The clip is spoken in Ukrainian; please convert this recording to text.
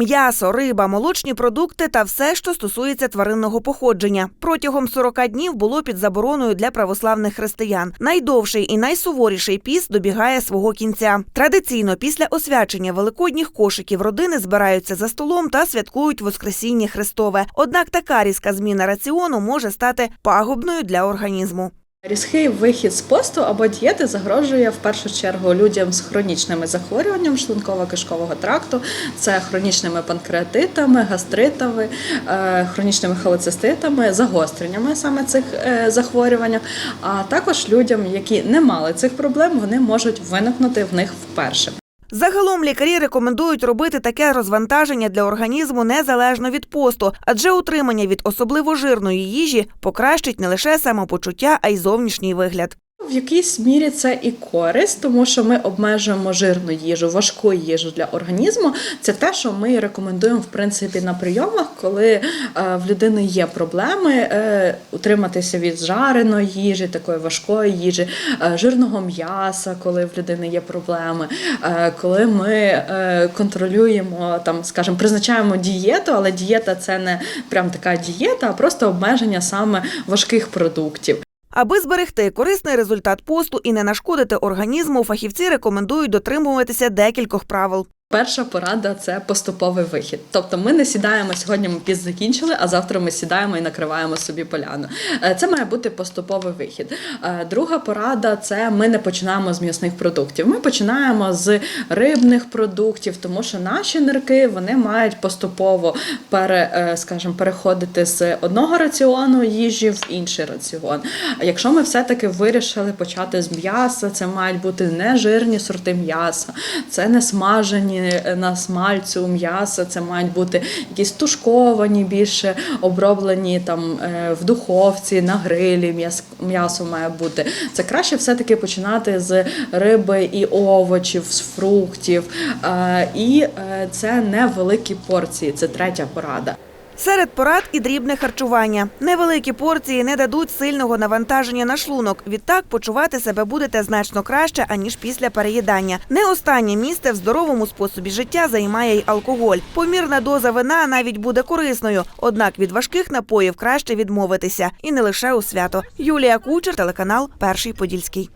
М'ясо, риба, молочні продукти та все, що стосується тваринного походження. Протягом 40 днів було під забороною для православних християн. Найдовший і найсуворіший піст добігає свого кінця. Традиційно після освячення великодніх кошиків родини збираються за столом та святкують Воскресіння Христове. Однак така різка зміна раціону може стати пагубною для організму. Різкий вихід з посту або дієти загрожує в першу чергу людям з хронічними захворюванням шлунково-кишкового тракту, це хронічними панкреатитами, гастритами, е, хронічними холециститами, загостреннями саме цих е, захворювань. А також людям, які не мали цих проблем, вони можуть виникнути в них вперше. Загалом лікарі рекомендують робити таке розвантаження для організму незалежно від посту, адже утримання від особливо жирної їжі покращить не лише самопочуття, а й зовнішній вигляд. В якійсь мірі це і користь, тому що ми обмежуємо жирну їжу, важку їжу для організму. Це те, що ми рекомендуємо в принципі на прийомах, коли е, в людини є проблеми е, утриматися від жареної їжі, такої важкої їжі, е, жирного м'яса, коли в людини є проблеми, коли ми контролюємо там, скажімо, призначаємо дієту, але дієта це не прям така дієта, а просто обмеження саме важких продуктів. Аби зберегти корисний результат посту і не нашкодити організму, фахівці рекомендують дотримуватися декількох правил. Перша порада це поступовий вихід. Тобто ми не сідаємо сьогодні. Ми піс закінчили, а завтра ми сідаємо і накриваємо собі поляну. Е, Це має бути поступовий вихід. Е, Друга порада це ми не починаємо з м'ясних продуктів. Ми починаємо з рибних продуктів, тому що наші нирки вони мають поступово пере, е, скажімо, переходити з одного раціону їжі в інший раціон. Якщо ми все-таки вирішили почати з м'яса, це мають бути не жирні сорти м'яса, це не смажені на смальцю м'яса, це мають бути якісь тушковані, більше оброблені там е, в духовці, на грилі. М'яс, м'ясо має бути. Це краще все-таки починати з риби і овочів, з фруктів. Е, І це це невеликі порції. Це третя порада. Серед порад і дрібне харчування. Невеликі порції не дадуть сильного навантаження на шлунок. Відтак почувати себе будете значно краще, аніж після переїдання. Не останнє місце в здоровому способі життя займає й алкоголь. Помірна доза вина навіть буде корисною. Однак від важких напоїв краще відмовитися. І не лише у свято. Юлія Кучер, телеканал Перший Подільський.